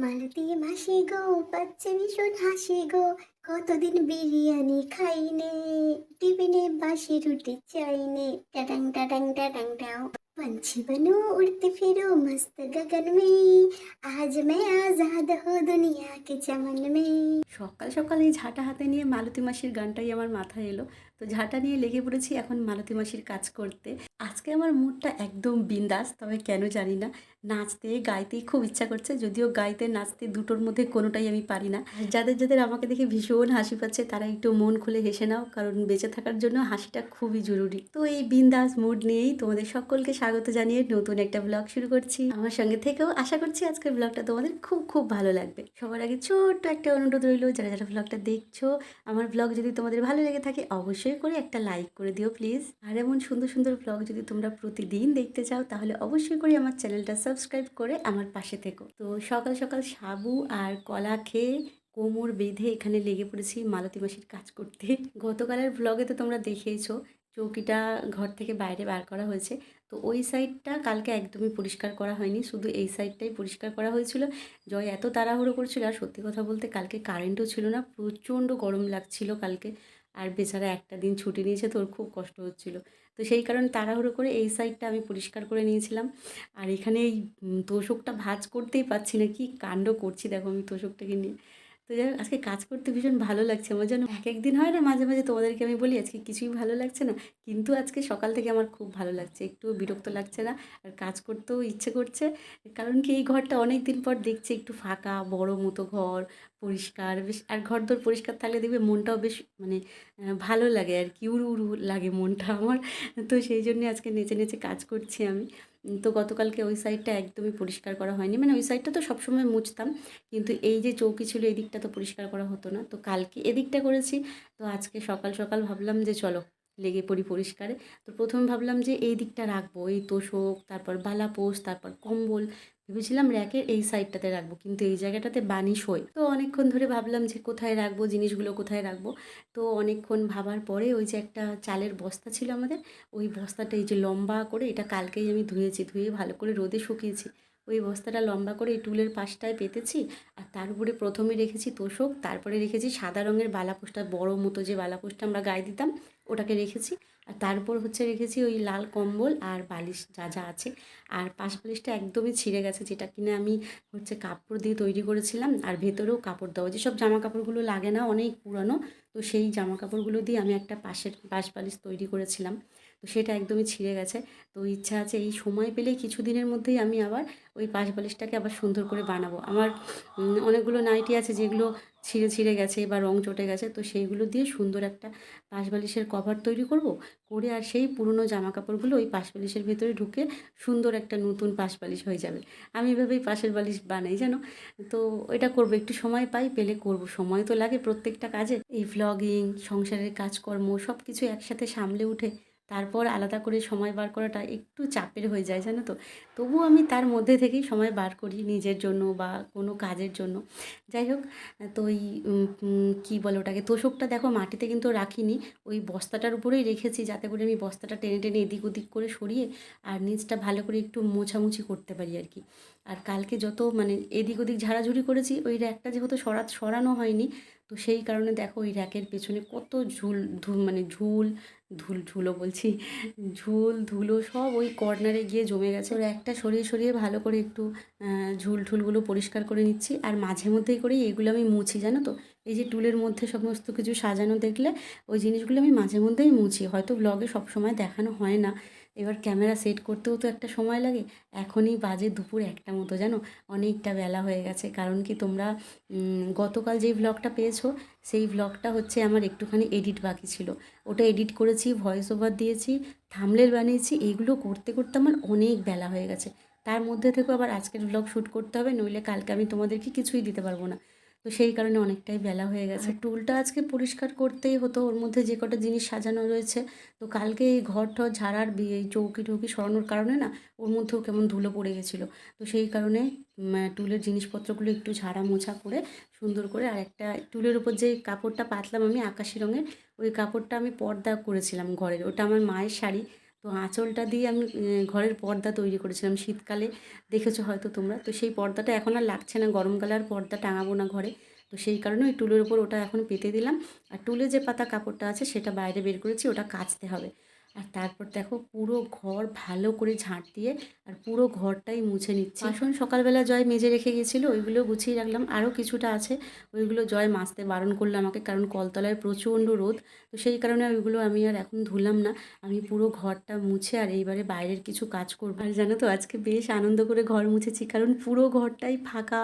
মালতি মাসি গো পাচ্ছে ভীষণ হাসি গো। কতদিন বিরিয়ানি খাইনে, টিফিনে বাসি রুটি চাইনে। টাটাং টাটাং টাটাং, টাও। पंछी बनो उड़ते फिरो मस्त गगन में आज मैं आजाद हो दुनिया के चमन में সকাল সকাল এই ঝাঁটা হাতে নিয়ে মালতী মাসির গানটাই আমার মাথায় এলো তো ঝাঁটা নিয়ে লেগে পড়েছি এখন মালতী মাসির কাজ করতে আজকে আমার মুডটা একদম বিন্দাস তবে কেন জানি না নাচতে গাইতেই খুব ইচ্ছা করছে যদিও গাইতে নাচতে দুটোর মধ্যে কোনোটাই আমি পারি না আর যাদের যাদের আমাকে দেখে ভীষণ হাসি পাচ্ছে তারা একটু মন খুলে হেসে নাও কারণ বেঁচে থাকার জন্য হাসিটা খুবই জরুরি তো এই বিন্দাস মুড নিয়েই তোমাদের সকলকে স্বাগত জানিয়ে নতুন একটা ব্লগ শুরু করছি। আমার সঙ্গে থেকেও আশা করছি আজকের ব্লগটা তোমাদের খুব খুব ভালো লাগবে। সবার আগে ছোট্ট একটা অনুরোধ রইল, যারা যারা ব্লগটা দেখছ, আমার ব্লগ যদি তোমাদের ভালো লেগে থাকে, অবশ্যই করে একটা লাইক করে দিও প্লিজ আর এমন সুন্দর সুন্দর ব্লগ যদি তোমরা প্রতিদিন দেখতে চাও, তাহলে অবশ্যই করে আমার চ্যানেলটা সাবস্ক্রাইব করে আমার পাশে থেকো। তো সকাল সকাল সাবু আর কলা খেয়ে কোমর বেঁধে এখানে লেগে পড়েছি মালতী মাসির কাজ করতে। গতকালের ব্লগে তো তোমরা দেখেইছো চৌকিটা ঘর থেকে বাইরে বার করা হয়েছে। তো ওই সাইডটা কালকে একদমই পরিষ্কার করা হয়নি। শুধু এই সাইডটাই পরিষ্কার করা হয়েছিল। জয় এত তাড়াহুড়ো করছিল আর সত্যি কথা বলতে কালকে কারেন্টও ছিল না। প্রচণ্ড গরম লাগছিল কালকে। আর বেচারা একটা দিন ছুটি নিয়েছে তোর খুব কষ্ট হচ্ছিল। তো সেই কারণে তাড়াহুড়ো করে এই সাইডটা আমি পরিষ্কার করে নিয়েছিলাম। আর এখানে এই তোষকটা ভাজ করতেই পারছি না। কি কাণ্ড করছি দেখো আমি তোষকটাকে নিয়ে। তো যাই আজকে কাজ করতে ভীষণ ভালো লাগছে আমার যেন এক একদিন হয় না মাঝে মাঝে তোমাদেরকে আমি বলি, আজকে কিছুই ভালো লাগছে না। কিন্তু আজকে সকাল থেকে আমার খুব ভালো লাগছে, একটু বিরক্ত লাগছে না, আর কাজ করতেও ইচ্ছে করছে। কারণ কি এই ঘরটা অনেক দিন পর দেখছি একটু ফাঁকা, বড় মতো ঘর, পরিষ্কার, বেশ, আর ঘর দর পরিষ্কার থাকলে দেখবে মনটাও বেশ মানে ভালো লাগে আর কি, উড়ু উড়ু লাগে মনটা আমার। তো সেই জন্য আজকে নেচে নেচে কাজ করছি আমি। তো গতকালকে ওই সাইডটা একদমই পরিষ্কার করা হয়নি। মানে ওই সাইডটা তো সবসময় মুছতাম, কিন্তু এই যে চৌকি ছিল এদিকটা দিকটা তো পরিষ্কার করা হতো না। তো কালকে এদিকটা করেছি, তো আজকে সকাল সকাল ভাবলাম যে চলো, লেগে পড়ি পরিষ্কারে। তো প্রথমে ভাবলাম যে এই দিকটা রাখব, এই তোষক, তারপর বালাপোষ তারপর কম্বল ভেবেছিলাম র্যাকের এই সাইডটাতে রাখব, কিন্তু এই জায়গাটাতে বানিশ হয়। তো অনেকক্ষণ ধরে ভাবলাম যে কোথায় রাখব, জিনিসগুলো কোথায় রাখব। তো অনেকক্ষণ ভাবার পরে ওই যে একটা চালের বস্তা ছিল আমাদের, ওই বস্তাটা এই যে লম্বা করে এটা কালকেই আমি ধুয়েছি, ধুয়ে ভালো করে রোদে শুকিয়েছি। ওই বস্তাটা লম্বা করে এই টুলের পাশটায় পেতেছি আর তার উপরে প্রথমে রেখেছি তোষক, তারপরে রেখেছি সাদা রঙের বালাপোষটা বড় মতো যে বালাপোষটা আমরা গায়ে দিতাম, ওটাকে রেখেছি। আর তারপর হচ্ছে রেখেছি ওই লাল কম্বল আর বালিশ যা যা আছে। আর পাশ বালিশটা একদমই ছিঁড়ে গেছে, যেটা কিনা আমি হচ্ছে কাপড় দিয়ে তৈরি করেছিলাম। আর ভেতরেও কাপড় দেওয়া, যেসব জামা কাপড়গুলো লাগে না অনেক পুরানো, তো সেই জামা কাপড়গুলো দিয়ে আমি একটা পাশের পাশ বালিশ তৈরি করেছিলাম। তো সেটা একদমই ছিঁড়ে গেছে। তো ইচ্ছা আছে এই সময় পেলেই কিছু দিনের মধ্যেই আমি আবার ওই পাশ বালিশটাকে আবার সুন্দর করে বানাবো। আমার অনেকগুলো নাইটি আছে যেগুলো ছিঁড়ে ছিঁড়ে গেছে বা রং চটে গেছে, তো সেইগুলো দিয়ে সুন্দর একটা পাশ বালিশের কভার তৈরি করব। করে আর সেই পুরনো জামা কাপড়গুলো ওই পাশ বালিশের ভেতরে ঢুকে সুন্দর একটা নতুন পাশ বালিশ হয়ে যাবে। আমি এভাবেই পাশের বালিশ বানাই যেন তো এটা করব, একটু সময় পাই, পেলে করব। সময় তো লাগে প্রত্যেকটা কাজে। এই ভ্লগিং সংসারের কাজকর্ম সব কিছু একসাথে সামলে উঠে তারপর আলাদা করে সময় বার করাটা একটু চাপের হয়ে যায়, জানো তো? তবুও আমি তার মধ্যে থেকেই সময় বার করি নিজের জন্য বা কোনো কাজের জন্য। যাই হোক, তো ওই কী বলে ওটাকে, তোষকটা দেখো মাটিতে কিন্তু রাখিনি, ওই বস্তাটার উপরেই রেখেছি যাতে করে আমি বস্তাটা টেনে টেনে এদিক ওদিক করে সরিয়ে আর নিচটা ভালো করে একটু মোছামুছি করতে পারি আর কি। আর কালকে যত মানে এদিক ওদিক ঝাড়াঝুড়ি করেছি ওই র্যাকটা যেহেতু সরা, সরানো হয়নি তো সেই কারণে দেখো ওই র্যাকের পেছনে কত ঝুল ধুল মানে ঝুল, ধুল ঝুলো বলছি, ঝুল, ধুলো সব ওই কর্নারে গিয়ে জমে গেছে। ওর একটা সরিয়ে সরিয়ে ভালো করে একটু ঝুল, ঠুলগুলো পরিষ্কার করে নিচ্ছি। আর মাঝে মধ্যেই করেই এগুলো আমি মুছি, জানো তো? এই যে টুলের মধ্যে সমস্ত কিছু সাজানো দেখলে ওই জিনিসগুলো আমি মাঝে মধ্যেই মুছি। হয়তো ব্লগে সবসময় দেখানো হয় না। এবার ক্যামেরা সেট করতেও তো একটা সময় লাগে। এখনই বাজে দুপুর একটা মতো, জানো? অনেকটা বেলা হয়ে গেছে। কারণ কি তোমরা গতকাল যেই ব্লগটা পেয়েছ, সেই ব্লগটা হচ্ছে আমার একটুখানি এডিট বাকি ছিল। ওটা এডিট করেছি ভয়েস ওভার দিয়েছি থামলেল বানিয়েছি এইগুলো করতে করতে আমার অনেক বেলা হয়ে গেছে। তার মধ্যে থেকেও আবার আজকের ব্লগ শ্যুট করতে হবে, নইলে কালকে আমি তোমাদেরকে কিছুই দিতে পারব না। তো সেই কারণে অনেকটাই বেলা হয়ে গেছে। টুলটা আজকে পরিষ্কার করতেই হতো ওর মধ্যে যে কটা জিনিস সাজানো রয়েছে। তো কালকে এই ঘর টর ঝাড়ার এই চৌকি টৌকি সরানোর কারণে না ওর মধ্যেও কেমন ধুলো পড়ে গেছিল। তো সেই কারণে টুলের জিনিসপত্রগুলো একটু ঝাড়া মোছা করে সুন্দর করে আর একটা টুলের উপর যে কাপড়টা পাতলাম আমি আকাশি রঙের ওই কাপড়টা আমি পর্দা করেছিলাম ঘরের। ওটা আমার মায়ের শাড়ি। তো আঁচলটা দিয়ে আমি ঘরের পর্দা তৈরি করেছিলাম শীতকালে। দেখেছ হয়তো তোমরা। তো সেই পর্দাটা এখন আর লাগছে না। গরমকালে আর পর্দা টাঙাবো না ঘরে। তো সেই কারণে ওই টুলের ওপর ওটা এখন পেতে দিলাম। আর টুলে যে পাতা কাপড়টা আছে সেটা বাইরে বের করেছি, ওটা কাচতে হবে। আর তারপর দেখো পুরো ঘর ভালো করে ঝাঁট দিয়ে আর পুরো ঘরটাই মুছে নিচ্ছি। বাসন সকালবেলা জয় মেজে রেখে গেছিল ওইগুলো গুছিয়ে রাখলাম। আরও কিছুটা আছে, ওইগুলো জয় মাজতে বারণ করল আমাকে, কারণ কলতলায় প্রচণ্ড রোদ, তো সেই কারণে ওইগুলো আমি আর এখন ধুলাম না। আমি পুরো ঘরটা মুছে আর এইবারে বাইরের কিছু কাজ করব। আর জানো তো, আজকে বেশ আনন্দ করে ঘর মুছেছি, কারণ পুরো ঘরটাই ফাঁকা,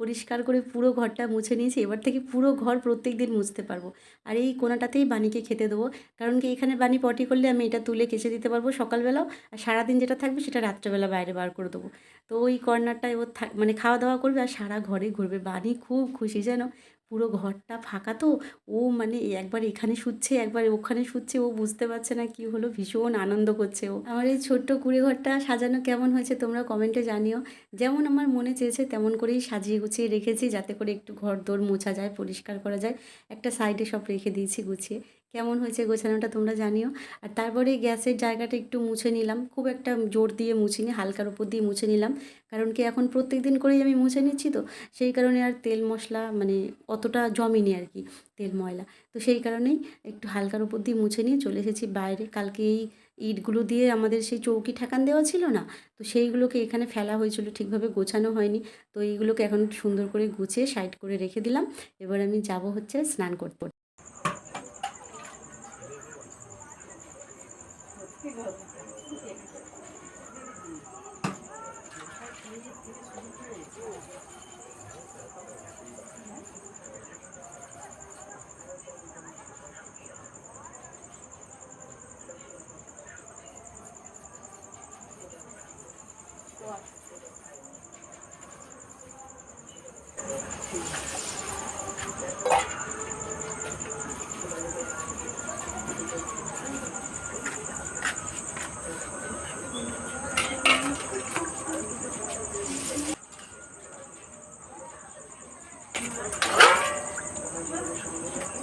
পরিষ্কার করে পুরো ঘরটা মুছে নিয়েছি। এবার থেকে পুরো ঘর প্রত্যেক দিন মুছতে পারব। আর এই কোনাটাতেই বানিকে খেতে দেবো, কারণ কি এখানে বানি পটি করলে আমি এটা তুলে কেচে দিতে পারব সকালবেলাও। আর সারাদিন যেটা থাকবে সেটা রাত্রেবেলা বাইরে বার করে দেবো। তো ওই কর্নারটায় ও মানে খাওয়া দাওয়া করবে আর সারা ঘরে ঘুরবে। বানি খুব খুশি যেন পুরো ঘরটা ফাঁকা তো? ও মানে একবার এখানে শুচ্ছে, একবার ওখানে শুচ্ছে, ও বুঝতে পারছে না কি হলো, ভীষণ আনন্দ করছে ও। আমার এই ছোট্ট কুড়ে ঘরটা সাজানো কেমন হয়েছে তোমরা কমেন্টে জানিও। যেমন আমার মনে চেয়েছে তেমন করেই সাজিয়ে গুছিয়ে রেখেছি যাতে করে একটু ঘর দোর মোছা যায়, পরিষ্কার করা যায়। একটা সাইডে সব রেখে দিয়েছি গুছিয়ে। কেমন হয়েছে গোছানোটা তোমরা জানিও। আর তারপরে গ্যাসের জায়গাটা একটু মুছে নিলাম। খুব একটা জোর দিয়ে মুছিনি, হালকার উপর দিয়ে মুছে নিলাম। কারণ কি এখন প্রত্যেক দিন করেই আমি মুছে নিচ্ছি তো? সেই কারণে আর তেল মশলা মানে অতটা জমেনি আর কি তেল, ময়লা। তো সেই কারণেই একটু হালকার উপর দিয়ে মুছে নিয়ে চলে এসেছি বাইরে। কালকে এই ইটগুলো দিয়ে আমাদের সেই চৌকি ঠেকান দেওয়া ছিল না, তো সেইগুলোকে এখানে ফেলা হয়েছিল, ঠিকভাবে গোছানো হয়নি। তো এইগুলোকে এখন সুন্দর করে গুছিয়ে সাইড করে রেখে দিলাম। এবার আমি যাব হচ্ছে স্নান করতে।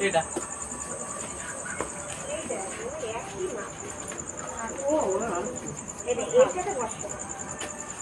এটা এটা একই না আর ও এটা এর সাথে বসতে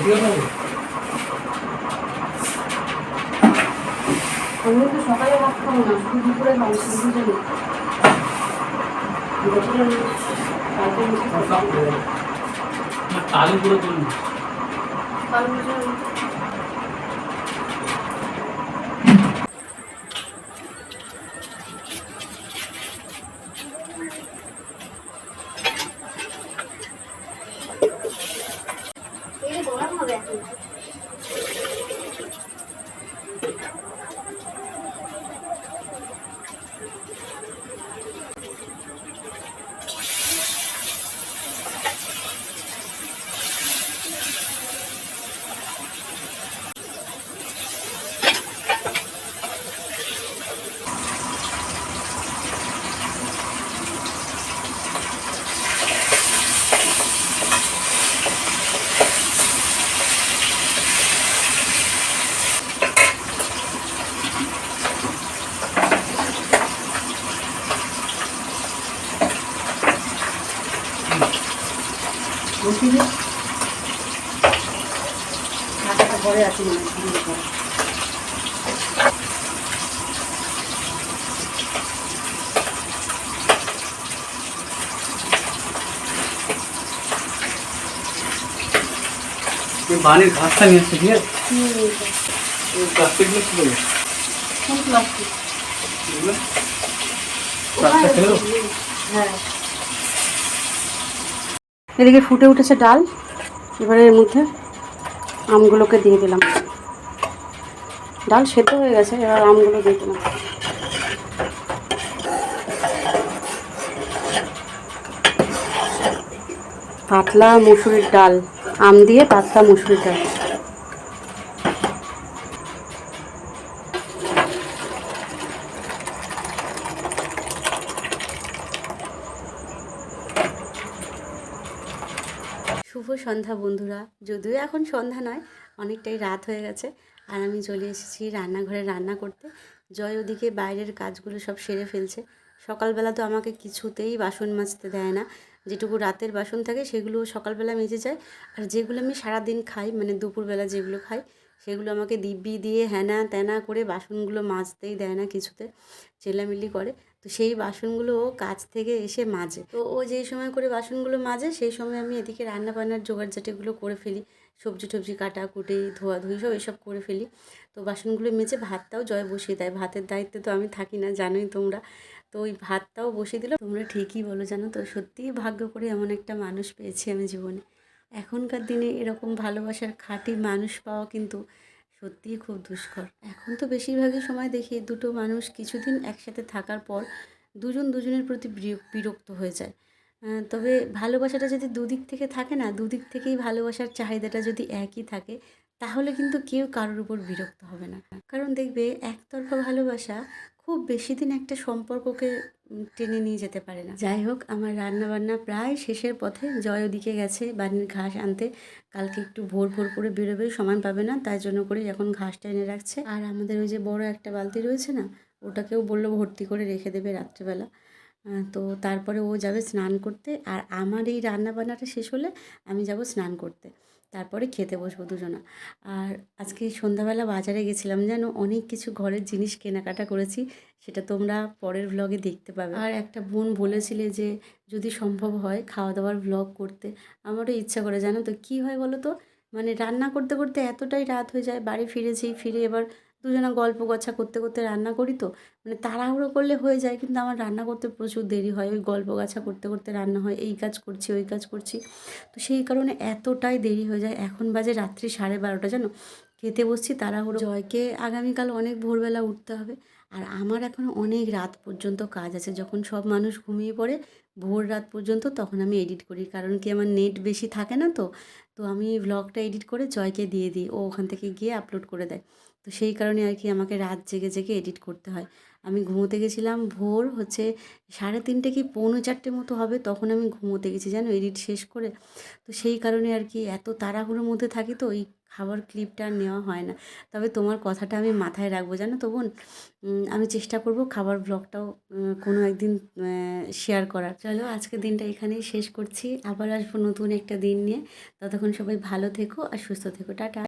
রেখে আমি তো সকালে ভাত খাব না শুধু দুপুরে খাব শুধু খাব। তালু পুরো তুলুন ঢাকাটা ঘরে আছে মনে হয়, ঝুড়ির উপর। এই বানের ঘাসটা নিয়ে আসছে ঠিক আছে? হুম, এই প্লাস্টিকগুলো কি করবে কোন প্লাস্টিক এগুলো। হ্যাঁ। এদিকে ফুটে উঠেছে ডাল এবারে এর মধ্যে আমগুলোকে দিয়ে দিলাম। ডাল সেদ্ধ হয়ে গেছে, এবার আমগুলো দিয়ে দিলাম। পাতলা মুসুরির ডাল, আম দিয়ে পাতলা মুসুরির ডাল। সন্ধ্যা বন্ধুরা। যদিও এখন সন্ধ্যা নয়, অনেকটাই রাত হয়ে গেছে। আর আমি চলে এসেছি রান্নাঘরে রান্না করতে। জয় ওদিকে বাইরের কাজগুলো সব সেরে ফেলছে। সকালবেলা তো আমাকে কিছুতেই বাসন মাজতে দেয় না। যেটুকু রাতের বাসন থাকে সেগুলো সকালবেলা মেজে যায়। আর যেগুলো আমি সারাদিন খাই মানে দুপুরবেলা যেগুলো খাই, সেগুলো আমাকে দিব্যি দিয়ে হ্যানা ত্যানা করে বাসনগুলো মাজতেই দেয় না কিছুতে। চেলামিলি করে। তো সেই বাসনগুলো ও কাজ থেকে এসে মাজে। তো ও যেই সময় করে বাসনগুলো মাজে, সেই সময় আমি এদিকে রান্না বান্নার জোগাড় জাটিগুলো করে ফেলি। সবজি টবজি কাটা, কুটি ধোয়াধুয়ি সব এসব করে ফেলি। তো বাসনগুলো মেজে ভাতটাও জয় বসিয়ে দেয়। ভাতের দায়িত্বে তো আমি থাকি না, জানোই তোমরা। তো ওই ভাতটাও বসিয়ে দিল। তোমরা ঠিকই বলো, জানো তো, সত্যিই ভাগ্য করে এমন একটা মানুষ পেয়েছি আমি জীবনে। এখনকার দিনে এরকম ভালোবাসার খাঁটি মানুষ পাওয়া কিন্তু সত্যিই খুব দুষ্কর। এখন তো বেশিরভাগই সময় দেখি দুটো মানুষ কিছুদিন একসাথে থাকার পর দুজন দুজনের প্রতি বিরক- বিরক্ত হয়ে যায়। তবে ভালোবাসাটা যদি দুদিক থেকে থাকে না, দুদিক থেকেই ভালোবাসার চাহিদাটা যদি একই থাকে, তাহলে কিন্তু কেউ কারোর উপর বিরক্ত হবে না। কারণ দেখবে একতরফা ভালোবাসা খুব বেশি দিন একটা সম্পর্ককে টেনে নিয়ে যেতে পারে না। যাই হোক, আমার রান্না বান্না প্রায় শেষের পথে জয় ওদিকে গেছে। বাড়ির ঘাস আনতে কালকে একটু ভোর ভোর করে বেরোবে সময় পাবে না, তাই জন্য করে এখন ঘাসটা এনে রাখছে। আর আমাদের ওই যে বড় একটা বালতি রয়েছে না, ওটাকেও বলল ভর্তি করে রেখে দেবে রাত্রেবেলা। তো তারপরে ও যাবে স্নান করতে। আর আমার এই রান্না বান্নাটা শেষ হলে আমি যাব স্নান করতে। তারপরে খেতে বসবো দুজনা। আর আজকে সন্ধ্যাবেলা বাজারে গেছিলাম, যেন অনেক কিছু ঘরের জিনিস কেনাকাটা করেছি, সেটা তোমরা পরের ভ্লগে দেখতে পাবে। আর একটা বোন বলেছিলে যে, যদি সম্ভব হয় খাওয়া দাওয়ার ভ্লগ করতে, আমারও ইচ্ছা করে। জানো তো কী হয় বলো তো? মানে রান্না করতে করতে এতটাই রাত হয়ে যায়, বাড়ি ফিরেছি, ফিরে এবার দুজনা গল্প গছা করতে করতে রান্না করি তো। মানে তাড়াহুড়ো করলে হয়ে যায়, কিন্তু আমার রান্না করতে প্রচুর দেরি হয়। ওই গল্প গাছা করতে করতে রান্না হয়, এই কাজ করছি, ওই কাজ করছি। তো সেই কারণে এতটাই দেরি হয়ে যায়। এখন বাজে রাত্রি সাড়ে বারোটা, জানো? খেতে বসছি, তাড়াহুড়ো। জয়কে আগামীকাল অনেক ভোরবেলা উঠতে হবে। আর আমার এখন অনেক রাত পর্যন্ত কাজ আছে। যখন সব মানুষ ঘুমিয়ে পড়ে, ভোর রাত পর্যন্ত, তখন আমি এডিট করি। কারণ কি, আমার নেট বেশি থাকে না তো। তো আমি ভ্লগটা এডিট করে জয়কে দিয়ে দিই। ও ওখান থেকে গিয়ে আপলোড করে দেয়। তো সেই কারণে আর কি আমাকে রাত জেগে জেগে এডিট করতে হয়। আমি ঘুমোতে গেছিলাম, ভোর হচ্ছে সাড়ে তিনটে কি পৌনে চারটে মতো হবে, তখন আমি ঘুমোতে গেছি, জানো এডিট শেষ করে। তো সেই কারণে আর কি এত তাড়াহুড়োর মধ্যে থাকি তো ওই খাবার ক্লিপটা নেওয়া হয় না। তবে তোমার কথাটা আমি মাথায় রাখব, জানো তো বোন? আমি চেষ্টা করব খাবার ব্লগটাও কোনো একদিন শেয়ার করার। চলো, আজকে দিনটা এখানেই শেষ করছি। আবার আসব নতুন একটা দিন নিয়ে। ততক্ষণ সবাই ভালো থেকো আর সুস্থ থেকো। টাটা।